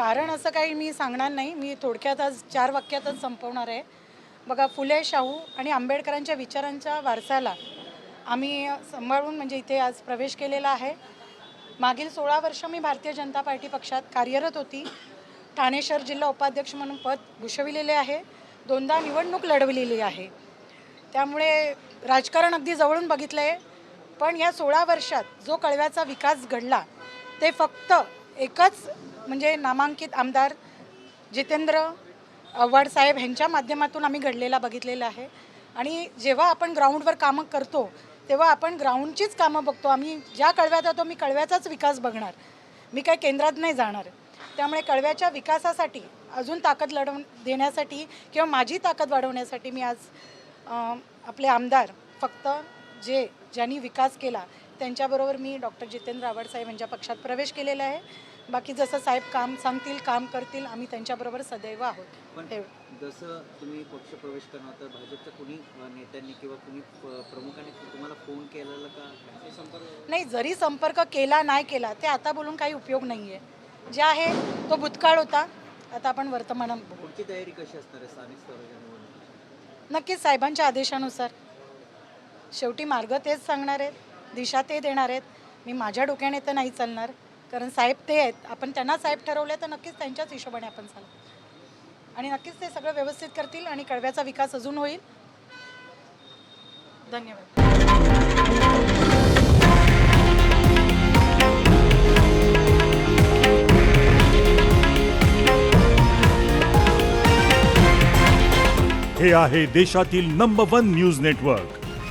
कारण असं काही मी सांगणार नाही. मी थोडक्यात आज चार वाक्यातच संपवणार आहे. बघा फुले शाहू आणि आंबेडकरांच्या विचारांच्या वारसाला आम्ही सांभाळून म्हणजे इथे आज प्रवेश केलेला आहे. मागील सोळा वर्ष मी भारतीय जनता पार्टी पक्षात कार्यरत होती. ठाणे शहर जिल्हा उपाध्यक्ष म्हणून पद भूषविलेले आहे. दोनदा निवडणूक लढवलेली आहे. त्यामुळे राजकारण अगदी जवळून बघितलं आहे पण या सोळा वर्षात जो कळव्याचा विकास घडला ते फक्त एकच म्हणजे नामांकित आमदार जितेंद्र वडसाहेब साहेब ह्यांच्या माध्यमातून आम्ही घडलेला बघितलेला आहे. आणि जेव्हा आपण ग्राउंडवर कामं करतो तेव्हा आपण ग्राउंडचीच कामं बघतो. आम्ही ज्या कळव्यात होतो मी कळव्याचाच विकास बघणार. मी काय केंद्रात नाही जाणार. त्यामुळे कळव्याच्या विकासासाठी अजून ताकद लढव देण्यासाठी किंवा माझी ताकद वाढवण्यासाठी मी आज आपले आमदार फक्त जे ज्यांनी विकास केला त्यांच्याबरोबर मी डॉक्टर जितेंद्र आव्हाड साहेब यांच्या पक्षात प्रवेश केलेला आहे. बाकी जसं साहेब काम सांगतील काम करतील आम्ही त्यांच्याबरोबर सदैव आहोत. जसं तुम्ही पक्ष प्रवेश करणार तर भाजपच्या कुणी नेत्यांनी किंवा कुणी प्रमुखांनी तुम्हाला फोन केलेला का? नाही जरी संपर्क केला नाही केला ते आता बोलून काही उपयोग नाही आहे जे आहे तो भूतकाळ होता. आता आपण वर्तमानात बघू. पुढची तयारी कशी असणार आहे स्थानिक स्वराज्य नक्कीच साहेबांच्या आदेशानुसार. शेवटी मार्ग तेच सांगणार आहेत. दिशा ते देणार आहेत. मी माझ्या डोक्याने तर नाही चालणार. कारण साहेब ते आहेत. आपण त्यांना साहेब ठरवले तर नक्कीच त्यांच्याच हिशोबाने आपण चालू. आणि नक्कीच ते सगळं व्यवस्थित करतील आणि कळव्याचा विकास अजून होईल. धन्यवाद. हे आहे देशातील नंबर वन न्यूज नेटवर्क